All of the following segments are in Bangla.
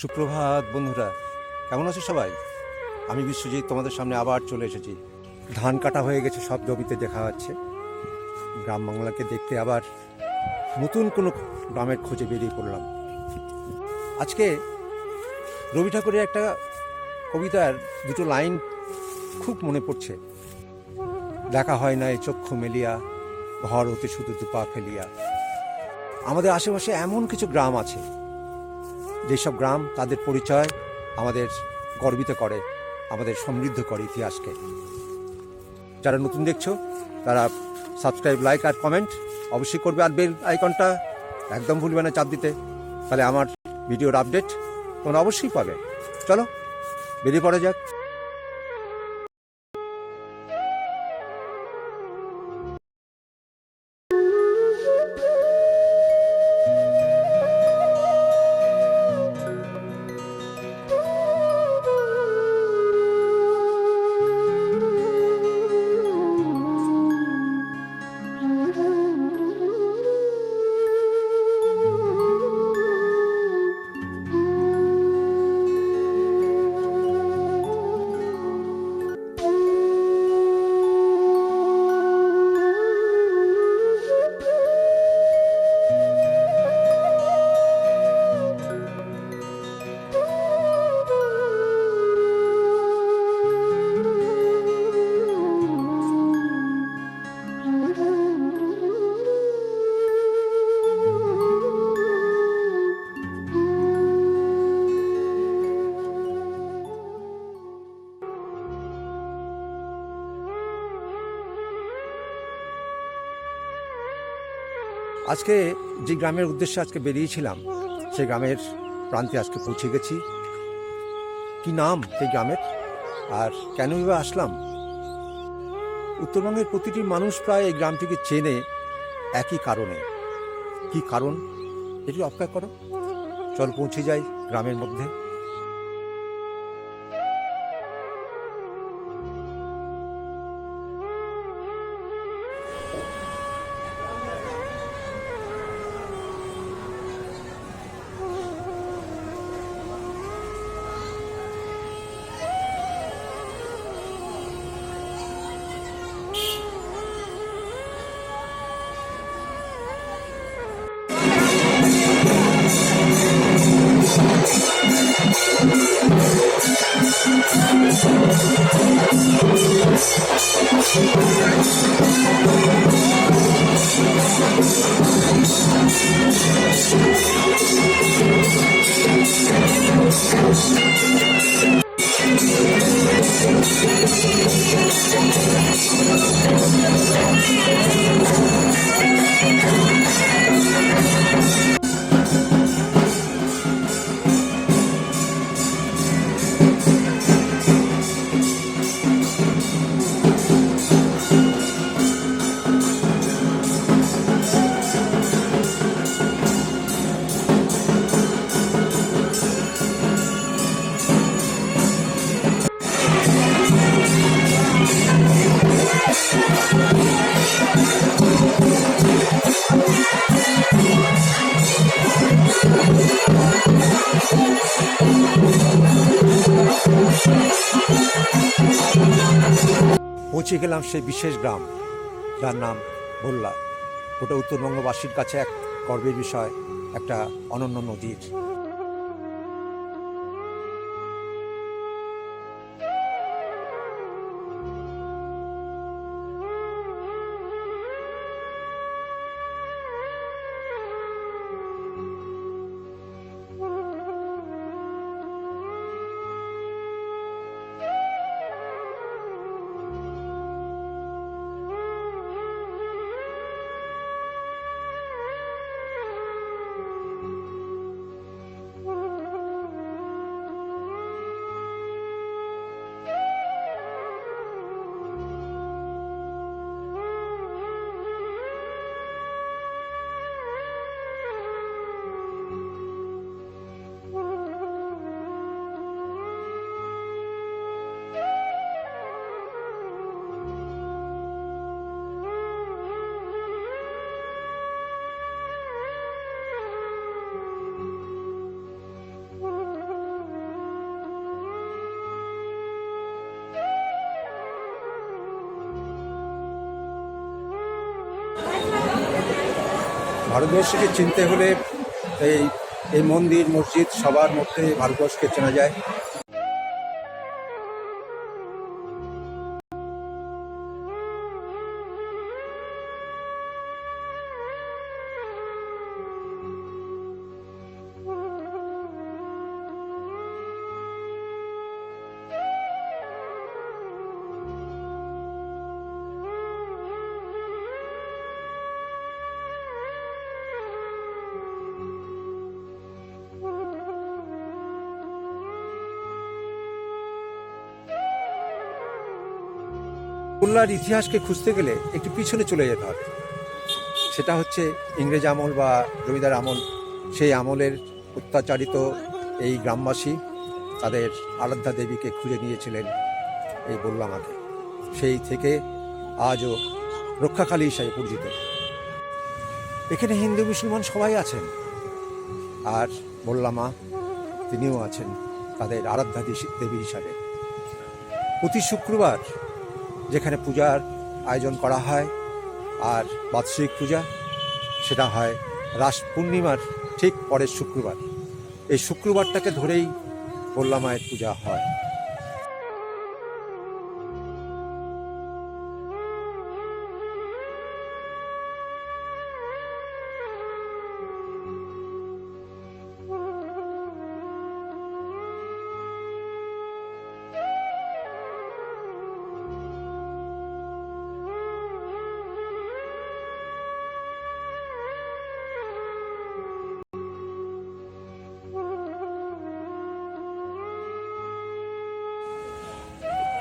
সুপ্রভাত বন্ধুরা, কেমন আছো সবাই? আমি বিশ্বজিৎ, তোমাদের সামনে আবার চলে এসেছি। ধান কাটা হয়ে গেছে, সব জমিতে দেখা যাচ্ছে। গ্রাম বাংলাকে দেখতে আবার নতুন কোনো গ্রামের খোঁজে বেরিয়ে পড়লাম। আজকে রবি ঠাকুরের একটা কবিতার দুটো লাইন খুব মনে পড়ছে। দেখা হয় না এই চক্ষু মেলিয়া, ঘর হতে শুধু দুপা ফেলিয়া। আমাদের আশেপাশে এমন কিছু গ্রাম আছে যেসব গ্রাম তাদের পরিচয় আমাদের গর্বিত করে, আমাদের সমৃদ্ধ করে ইতিহাসকে। যারা নতুন দেখছ, তারা সাবস্ক্রাইব লাইক আর কমেন্ট অবশ্যই করবে আর বেল আইকনটা একদম ভুলবে না চাপ দিতে। তাহলে আমার ভিডিওর আপডেট তোমরা অবশ্যই পাবে। চলো, বেরিয়ে পড়া যাক। আজকে যে গ্রামের উদ্দেশ্যে আজকে বেরিয়েছিলাম, সেই গ্রামের প্রান্তে আজকে পৌঁছে গেছি। কি নাম সেই গ্রামের? আর কেনই বা আসলাম? উত্তরবঙ্গের প্রতিটি মানুষ প্রায় এই গ্রামটিকে চেনে একই কারণে। কি কারণ? এটি অপেক্ষা করো। চল পৌঁছে যাই গ্রামের মধ্যে। Thank পৌঁছে গেলাম সেই বিশেষ গ্রাম, যার নাম ভোল্লা। ওটা উত্তরবঙ্গবাসীর কাছে এক গর্বের বিষয়, একটা অনন্য নদীর। ভারতবর্ষকে চিনতে হলে এই এই মন্দির মসজিদ সবার মধ্যে ভারতবর্ষকে চেনা যায়। খুলনার ইতিহাসকে খুঁজতে গেলে একটু পিছনে চলে যেতে হবে। সেটা হচ্ছে ইংরেজ আমল বা জমিদার আমল। সেই আমলের অত্যাচারিত এই গ্রামবাসী তাদের আরাধ্যা দেবীকে খুঁজে নিয়েছিলেন, এই বললামাকে সেই থেকে আজও রক্ষাকালী হিসাবে পরিচিত। এখানে হিন্দু, মুসলমান সবাই আছেন। আর বললামা তিনিও আছেন তাদের আরাধ্যা দেবী হিসাবে। প্রতি শুক্রবার যেখানে পূজার আয়োজন করা হয় আর বাৎসরিক পূজা, সেটা হয় রাস পূর্ণিমার ঠিক পরের শুক্রবার। এই শুক্রবারটাকে ধরেই বল্লা মায়ের পূজা হয়।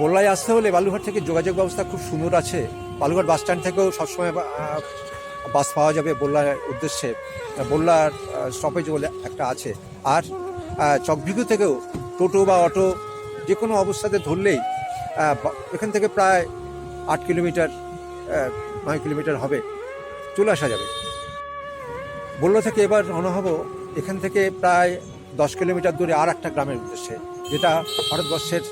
বল্লায় আসতে হলে বালুঘাট থেকে যোগাযোগ ব্যবস্থা খুব সুন্দর আছে। বালুঘাট বাস স্ট্যান্ড থেকেও সবসময় বাস পাওয়া যাবে বল্লার উদ্দেশ্যে। বল্লার স্টপেজ বলে একটা আছে। আর চকভিগু থেকেও টোটো বা অটো যে কোনো অবস্থাতে ধরলেই এখান থেকে প্রায় আট কিলোমিটার নয় কিলোমিটার হবে। চলে আসা যাবে। বল্লা থেকে এবার রওনা হব এখান থেকে প্রায় দশ কিলোমিটার দূরে আর একটা গ্রামের উদ্দেশ্যে, যেটা ভারতবর্ষের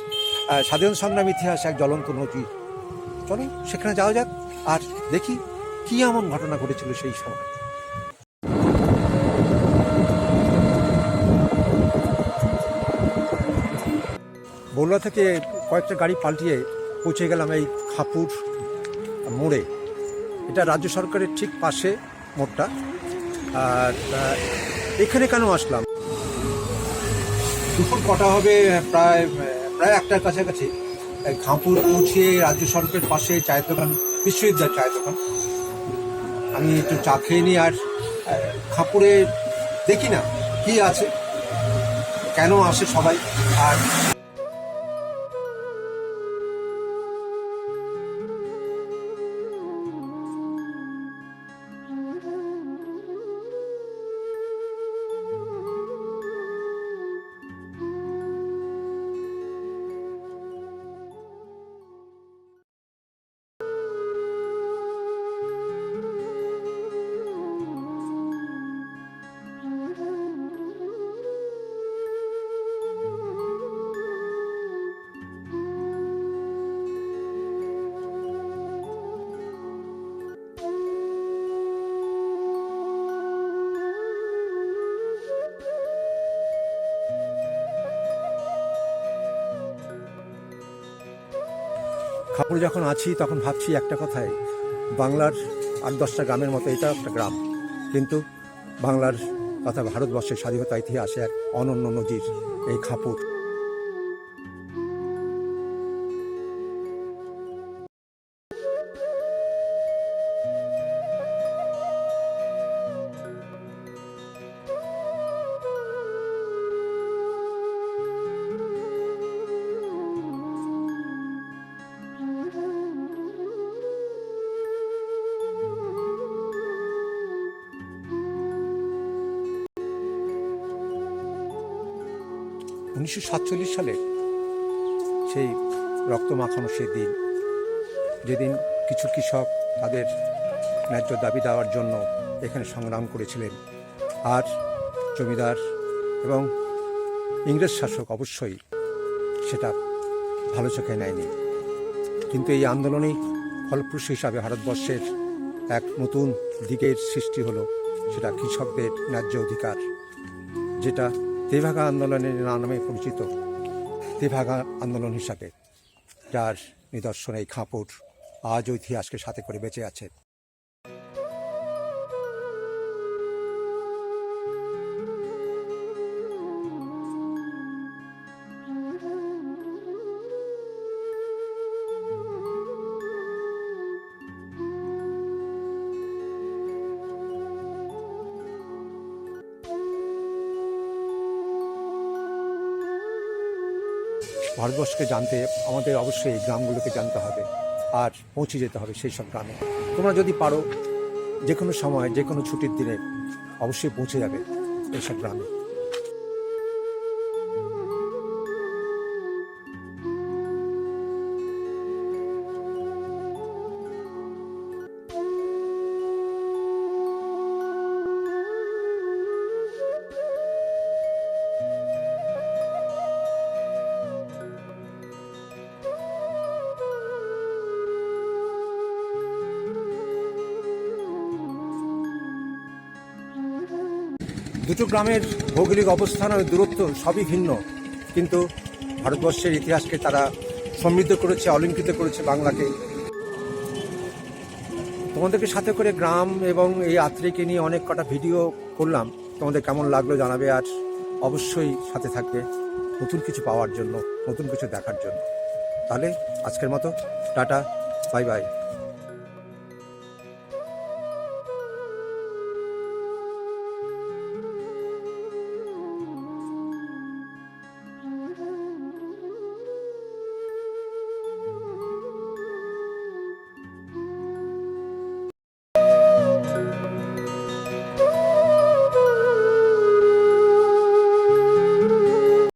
স্বাধীনতা সংগ্রাম ইতিহাস এক জ্বলন্ত নদী। চলো, সেখানে যাওয়া যাক আর দেখি কি এমন ঘটনা ঘটেছিল সেই সময়। বগুড়া থেকে কয়েকটা গাড়ি পাল্টিয়ে পৌঁছে গেলাম এই খাপুর মোড়ে। এটা রাজ্য সরকারের ঠিক পাশে মোড়টা। আর এখানে কেন আসলাম? দুপুর কটা হবে? প্রায় প্রায় একটার কাছাকাছি খাঁপুর পৌঁছিয়ে রাজ্য সড়কের পাশে চায়ের দোকান বিশ্ববিদ্যালয় চায়ের দোকান। আমি একটু চা খেয়ে নিই আর ঘাঁপুরে দেখি না কি আছে, কেন আসে সবাই, আর খাপুরে যখন আছি, তখন ভাবছি একটা কথাই, বাংলার আট দশটা গ্রামের মতো এটা একটা গ্রাম। কিন্তু বাংলার তথা ভারতবর্ষের স্বাধীনতা ইতিহাসে এক অনন্য নদীর এই খাপুর। উনিশশো সাতচল্লিশ সালে সেই রক্ত মাখানো সে দিন, যেদিন কিছু কৃষক তাদের ন্যায্য দাবি দেওয়ার জন্য এখানে সংগ্রাম করেছিলেন। আর জমিদার এবং ইংরেজ শাসক অবশ্যই সেটা ভালো চোখে নেয়নি। কিন্তু এই আন্দোলনেই ফলপ্রসূ হিসাবে ভারতবর্ষের এক নতুন দিকের সৃষ্টি হলো, সেটা কৃষকদের ন্যায্য অধিকার, যেটা তেভাগা আন্দোলনের নামে পরিচিত তেভাগা আন্দোলন হিসাবে যার নিদর্শন এই খাঁপুর আজ ইতিহাসকে সাথে করে বেঁচে আছে। ভারতবর্ষকে জানতে আমাদের অবশ্যই এই গ্রামগুলোকে জানতে হবে আর পৌঁছে যেতে হবে সেই সব গ্রামে। তোমরা যদি পারো যে কোনো সময় যে কোনো ছুটির দিনে অবশ্যই পৌঁছে যাবে এইসব গ্রামে। দুটো গ্রামের ভৌগোলিক অবস্থান ও দূরত্ব সবই ভিন্ন। কিন্তু ভারতবর্ষের ইতিহাসকে তারা সমৃদ্ধ করেছে, অলঙ্কৃত করেছে বাংলাকে। তোমাদেরকে সাথে করে গ্রাম এবং এই আত্রেকে নিয়ে অনেক কটা ভিডিও করলাম। তোমাদের কেমন লাগল জানাবে আর অবশ্যই সাথে থাকবে নতুন কিছু পাওয়ার জন্য, নতুন কিছু দেখার জন্য। তাহলে আজকের মতো, টাটা, বাই বাই।